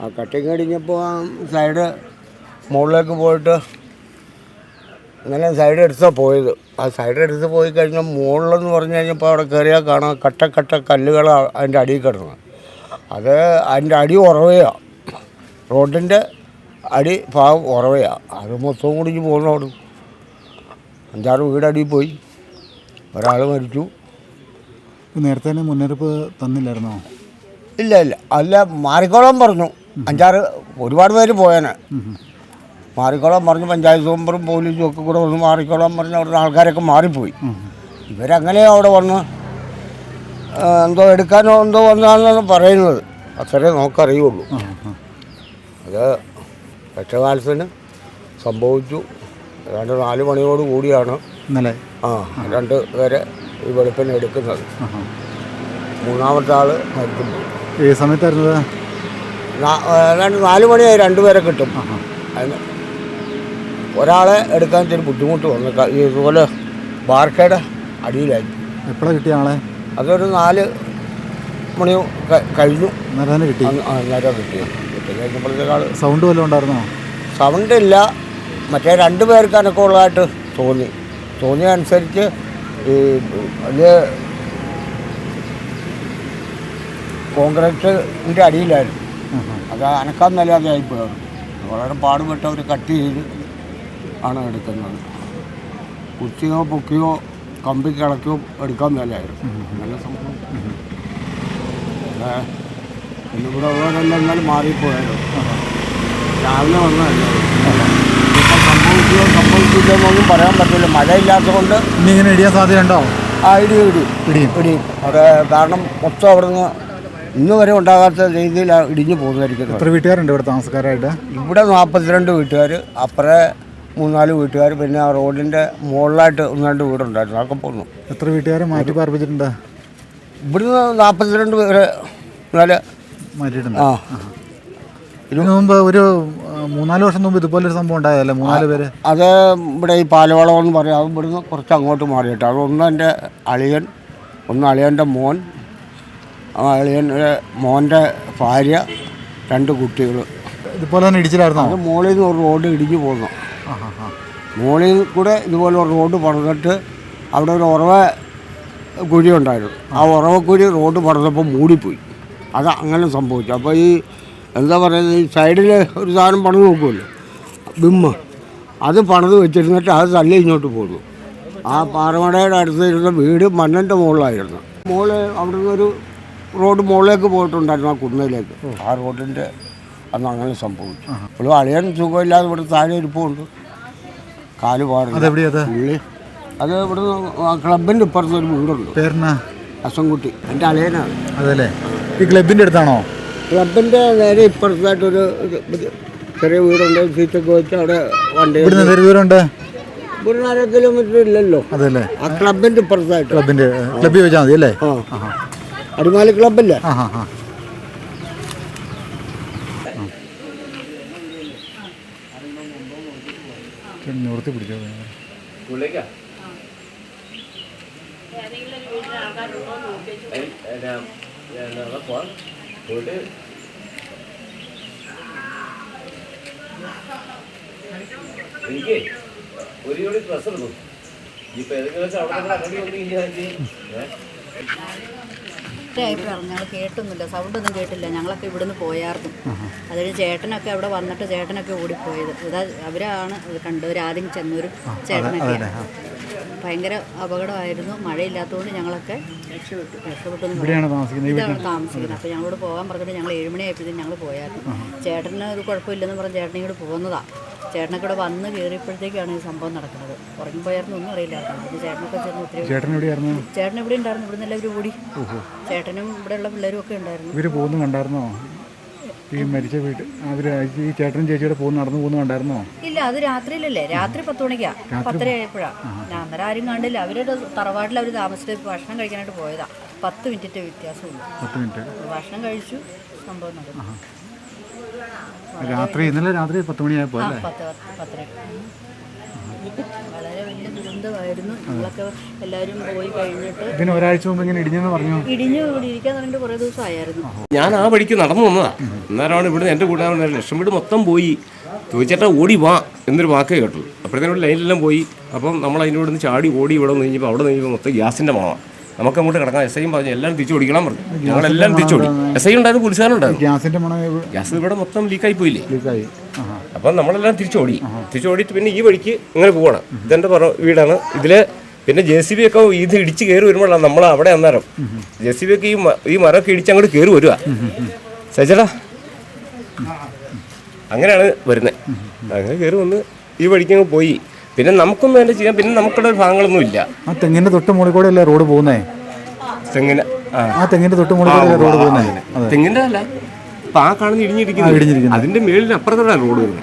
ആ കട്ടിങ് കഴിഞ്ഞപ്പോൾ ആ സൈഡ് മുകളിലേക്ക് പോയിട്ട് അങ്ങനെ സൈഡ് എടുത്താൽ പോയത്. ആ സൈഡ് എടുത്ത് പോയി കഴിഞ്ഞാൽ മുകളിലെന്ന് പറഞ്ഞു കഴിഞ്ഞപ്പോൾ അവിടെ കയറിയാൽ കാണാം കട്ട കട്ട കല്ലുകൾ അതിന്റെ അടിയിൽ കിടന്നത് അത് അതിന്റെ അടി ഉറവയാണ് റോഡിന്റെ അടി ഭാഗം ഉറവയാണ് അത് മൊത്തം കുടിച്ച് പോകുന്ന അവിടെ. അഞ്ചാറ് വീടടി പോയി. ഒരാൾ മരിച്ചു. നേരത്തെ തന്നെ മുന്നറിയിപ്പ് തന്നില്ലായിരുന്നോ? ഇല്ല ഇല്ല. അല്ല മാറിക്കോളാൻ പറഞ്ഞു. അഞ്ചാറ് ഒരുപാട് പേര് പോയേനെ. മാറിക്കോളാൻ പറഞ്ഞു പഞ്ചായത്ത് മെമ്പറും പോലീസും ഒക്കെ കൂടെ വന്ന് മാറിക്കോളാൻ പറഞ്ഞ് അവിടുത്തെ ആൾക്കാരൊക്കെ മാറിപ്പോയി. ഇവരങ്ങനെ അവിടെ വന്ന് എന്തോ എടുക്കാനോ എന്തോ വന്നാണെന്നാണ് പറയുന്നത്. അത്രേ നമുക്കറിയുള്ളൂ. അത് രക്ഷകാലത്തിന് സംഭവിച്ചു. ഏതാണ്ട് നാല് മണിയോട് കൂടിയാണ് ഇന്നലെ. ആ രണ്ട് പേരെ ഈ വെളുപ്പിന് എടുക്കുന്നത്. മൂന്നാമത്തെ ആൾ മരിക്കുന്നു ഏത് സമയത്തായിരുന്നത്? രണ്ട് നാല് മണിയായി രണ്ടുപേരെ കിട്ടും. അതിന് ഒരാളെ എടുക്കാൻ ഇച്ചിരി ബുദ്ധിമുട്ട് വന്നു. ഈ ഇതുപോലെ ബാർക്കയുടെ അടിയിലായി. എപ്പോഴാണ് കിട്ടിയ ആളെ? അതൊരു നാല് മണി കഴിഞ്ഞു. അന്നേരം കിട്ടി. അന്ന് അന്നേരം കിട്ടി. സൗണ്ട് വല്ലതും ഉണ്ടായിരുന്നോ? സൗണ്ട് ഇല്ല മറ്റേ രണ്ട് പേർക്ക് അനക്കമുള്ളതായിട്ട് തോന്നി. തോന്നിയ അനുസരിച്ച് ഈ വലിയ കോൺക്രീറ്റിന്റെ അടിയിലായിരുന്നു. അത് അനക്കാൻ മേലാതെ ആയിപ്പോയാണ് വളരെ പാടുപെട്ട് അവർ കട്ട് ചെയ്ത് ആണ് എടുക്കുന്നത്. കുത്തിയോ പൊക്കിയോ കമ്പി കിളക്കിയോ എടുക്കാൻ നല്ലതായിരുന്നു നല്ല സംഭവം. പിന്നെ ഇവിടെ ഉള്ളവരെല്ലാം എന്നാലും മാറിപ്പോയാലും? രാവിലെ വന്നതല്ല സംഭവിക്കുകയോ സംഭവിക്കില്ലോ എന്നൊന്നും പറയാൻ പറ്റില്ല. മഴയില്ലാത്തത് കൊണ്ട് ഇനി ഇങ്ങനെ ഇടിയാൻ സാധ്യതയുണ്ടോ? ആ ഇടിയും ഇടിയും ഇടിയും. ഇടിയും. അവിടെ കാരണം മൊത്തം അവിടെ നിന്ന് ഇന്ന് വരെ ഉണ്ടാകാത്ത രീതിയിൽ ഇടിഞ്ഞു പോകുന്നതായിരിക്കും. എത്ര വീട്ടുകാരുണ്ട് ഇവിടെ താമസക്കാരായിട്ട്? ഇവിടെ നാൽപ്പത്തിരണ്ട് വീട്ടുകാർ അപ്പുറേ മൂന്നാൽ വീട്ടുകാർ പിന്നെ ആ റോഡിന്റെ മുകളിലായിട്ട് ഒന്ന് രണ്ട് വീടുണ്ടായിരുന്നു അതൊക്കെ പോന്നു. എത്ര വീട്ടുകാരെ മാറ്റി പാർപ്പിച്ചിട്ടുണ്ട്? ഇവിടുന്ന് നാൽപ്പത്തിരണ്ട് പേര് നാല് മാറ്റിയിട്ടുണ്ട്. ആ. ഇതിനു മുമ്പ് ഒരു മൂന്നാൽ വർഷം മുമ്പ് ഇതുപോലൊരു സംഭവം ഉണ്ടായതല്ലേ? മൂന്നാൽ പേര്? അത് ഇവിടെ ഈ പാലവളം എന്ന് പറയും അത് ഇവിടുന്ന് കുറച്ച് അങ്ങോട്ട് മാറിയിട്ട് അത് ഒന്ന് എന്റെ അളിയൻ ഒന്ന് അളിയന്റെ മോൻ അളിയന്റെ മോന്റെ ഭാര്യ രണ്ട് കുട്ടികൾ. ഇതുപോലെ തന്നെ ഇടിച്ചിലായിരുന്നു? അത് മുകളിൽ നിന്ന് ഒരു റോഡ് ഇടിഞ്ഞു പോന്നു. ആ മുകളിൽ കൂടെ ഇതുപോലെ ഒരു റോഡ് പണിതിട്ട് അവിടെ ഒരു ഉറവ കുഴി ഉണ്ടായിരുന്നു. ആ ഉറവ കുഴി റോഡ് പണിതപ്പോൾ മൂടിപ്പോയി. അത് അങ്ങനെ സംഭവിച്ചു. അപ്പോൾ ഈ എന്താ പറയുന്നത് ഈ സൈഡിൽ ഒരു സാധനം പണിത് നോക്കുമല്ലോ ബിമ്മ് അത് പണിത് വെച്ചിരുന്നിട്ട് അത് തള്ളി ഇങ്ങോട്ട് പോന്നു. ആ പാറമടയുടെ അടുത്തിരുന്ന വീട് മണ്ണിന്റെ മുകളിലായിരുന്നു. മോൾ അവിടെ നിന്നൊരു റോഡ് മുകളിലേക്ക് പോയിട്ടുണ്ടായിരുന്നു ആ കുന്നയിലേക്ക് ആ റോഡിന്റെ അന്ന് അങ്ങനെ സംഭവിച്ചു. ഇപ്പോൾ അളിയാൻ സുഖമില്ലാതെ ഇവിടെ താഴെ ഇരിപ്പുണ്ട്. കാൽ അതെവിടെയത് പുള്ളി. അത് ഇവിടെ ക്ലബിന്റെ ഇപ്പുറത്ത് ഒരു വീടുണ്ട്. അസംകുട്ടി. എന്റെ അളിയനാണ്. അതല്ലേ? ഈ ക്ലബിന്റെ അടുത്താണോ? ക്ലബിന്റെ നേരെ ഇപ്പുറത്തായിട്ടൊരു ചെറിയ വീടുണ്ട്. സീറ്റൊക്കെ വെച്ച് അവിടെ വണ്ടി ദൂരമുണ്ട് ഒരു നാല് കിലോമീറ്റർ ഇല്ലല്ലോ. അതല്ലേ? ആ ക്ലബിന്റെ ഇപ്പുറത്തായിട്ട്. ക്ലബിന്റെ ക്ലബിൽ വെച്ചാൽ മതി അല്ലേ അടിമാലി ക്ലബല്ലേ ആ ആ ആ നിവർത്തി പിടിച്ചോ എനിക്ക് ഒരു ജോഡി ഡ്രസ് എടുക്കും. ഇപ്പൊ ഏതെങ്കിലും അവിടെ കൊണ്ട് പറഞ്ഞു ഞങ്ങൾ കേട്ടൊന്നുമില്ല. സൗണ്ടൊന്നും കേട്ടില്ല. ഞങ്ങളൊക്കെ ഇവിടുന്ന് പോയായിരുന്നു. അതിന് ചേട്ടനൊക്കെ അവിടെ വന്നിട്ട് ചേട്ടനൊക്കെ ഓടിപ്പോയത്. ഇതാ അവരാണ് കണ്ടവർ ആദ്യം ചെന്നൊരു ചേട്ടനൊക്കെ. ഭയങ്കര അപകടമായിരുന്നു. മഴയില്ലാത്തതുകൊണ്ട് ഞങ്ങളൊക്കെ രക്ഷപ്പെട്ടു. രക്ഷപ്പെട്ടു ഇവിടെയാണ് താമസിക്കുന്നത്? ഈ ഇതാണ് താമസിക്കുന്നത്. അപ്പോൾ ഞങ്ങളോട് പോകാൻ പറഞ്ഞിട്ട് ഞങ്ങൾ ഏഴുമണിയായപ്പോഴത്തേക്കും ഞങ്ങൾ പോയായിരുന്നു. ചേട്ടന് ഒരു കുഴപ്പമില്ലെന്ന് പറഞ്ഞ് ചേട്ടനെ ഇങ്ങോട്ട് പോകുന്നതാ. ചേട്ടനൊക്കെ വന്ന് കയറിയപ്പോഴത്തേക്കാണ് ഈ സംഭവം നടക്കുന്നത്. ഉറങ്ങിപ്പോയായിരുന്നു ഒന്നും അറിയില്ലായിരുന്നു പിന്നെ ചേട്ടനൊക്കെ ചേർന്ന് ഒത്തിരി ചേട്ടൻ എവിടെയായിരുന്നു? ചേട്ടൻ ഇവിടെ ഉണ്ടായിരുന്നു ഇവിടെ എല്ലാവരും ഓടി. ചേട്ടനും ഇവിടെയുള്ള പിള്ളേരും ഒക്കെ ഉണ്ടായിരുന്നു. ഇവർ പോകുന്നു കണ്ടായിരുന്നോ? ഈ മരിച്ച വീട് ഈ ചേട്ടനും ചേച്ചിയുടെ പോകുന്ന നടന്നു പോകുന്നു കണ്ടായിരുന്നോ? ഇല്ല അത് രാത്രിയിലല്ലേ. രാത്രി പത്ത് മണിക്കാ. പത്തര ആയപ്പോഴാ. ഞാൻ അന്നേരം ആരും കണ്ടില്ല. അവരുടെ തറവാട്ടിൽ അവർ താമസിച്ചിട്ട് ഭക്ഷണം കഴിക്കാനായിട്ട് പോയതാ. പത്ത് മിനിറ്റിന്റെ വ്യത്യാസമുള്ളൂ. പത്ത് മിനിറ്റ്. ഭക്ഷണം കഴിച്ചു സംഭവം നടന്നു. രാത്രി ഇന്നലെ രാത്രി പത്ത് മണിയായപ്പോൾ അല്ലേ? വളരെ വലിയ ദുരന്തമായിരുന്നു. ഞങ്ങളൊക്കെ എല്ലാവരും പോയി കഴിഞ്ഞിട്ട് പിന്നെ ഒരാഴ്ച മുമ്പ് ഇങ്ങനെ ഇടിഞ്ഞെന്ന് പറഞ്ഞു? ഇടിഞ്ഞു ഇവിടെ ഇരിക്കാൻ പറഞ്ഞിട്ട് കുറേ ദിവസമായിരുന്നു. ഞാൻ ആ വഴിക്ക് നടന്നു വന്നതാ. അന്നേരമാണ് ഇവിടുന്ന് എന്റെ കൂട്ടുകാരൻ ലക്ഷം വീട് മൊത്തം പോയി. ചോദിച്ചേട്ടാ ഓടി വാ. എന്നൊരു വാക്ക് കേട്ടു അപ്പോഴത്തേനോട് ലൈനിലെല്ലാം പോയി. അപ്പം നമ്മൾ അതിന്റെ ഇവിടെ നിന്ന് ചാടി ഓടി ഇവിടെ നിന്ന് കഴിഞ്ഞപ്പോൾ അവിടെ നിന്ന് കഴിഞ്ഞപ്പോൾ മൊത്തം ഗ്യാസിന്റെ മണ നമുക്ക് അങ്ങോട്ട് കിടക്കാം. എസ് ഐയും പറഞ്ഞു എല്ലാവരും തിരിച്ചു ഓടിക്കണം പറഞ്ഞു. ഞങ്ങളെല്ലാം തിരിച്ചു ഓടി. എസ് ഐ ഉണ്ടായിരുന്നു പോലീസുകാരുണ്ടായിരുന്നു. ഗ്യാസിന്റെ മണം ഗ്യാസ് ഇവിടെ മൊത്തം ലീക്കായി പോയില്ലേ? ലീക്കായി നമ്മളെല്ലാം തിരിച്ചു ഓടി. തിരിച്ചു തിരിച്ചോടിയിട്ട് പിന്നെ ഈ വഴിക്ക് ഇങ്ങനെ പോവണം. ഇതെന്റെ പറ വീടാണ്. ഇതിൽ പിന്നെ ജെ സി ബി ഒക്കെ ഇത് ഇടിച്ച് കയറി വരുമ്പോഴാണ് നമ്മൾ അവിടെ അന്നേരം. ജെ സി ബി ഒക്കെ ഈ ഈ മരമൊക്കെ ഇടിച്ച് അങ്ങോട്ട് കയറി വരുക. സജടാ അങ്ങനെയാണ് വരുന്നത്. അങ്ങനെ കയറി വന്ന് ഈ വഴിക്ക് അങ്ങ് പോയി. പിന്നെ നമുക്കും വേണ്ട ചെയ്യാൻ പിന്നെ നമുക്കുള്ള ഭാഗങ്ങളൊന്നും ഇല്ല ആ തെങ്ങിന്റെ തൊട്ട് മുകളിൽ കൂടെ അല്ലേ റോഡ് പോകുന്നേ തെങ്ങിന് ആ ആ തെങ്ങിന്റെ തൊട്ട് മുകളിൽ കൂടെ റോഡ് പോകുന്നേ അതെ തെങ്ങിന്റെ അല്ല അപ്പം ആ കാണുന്ന ഇടിഞ്ഞിരിക്കുന്നു ഇടിഞ്ഞിരിക്കുന്നു. അതിന്റെ മേളിന് അപ്പുറത്തോടെ റോഡ് വരുന്നത്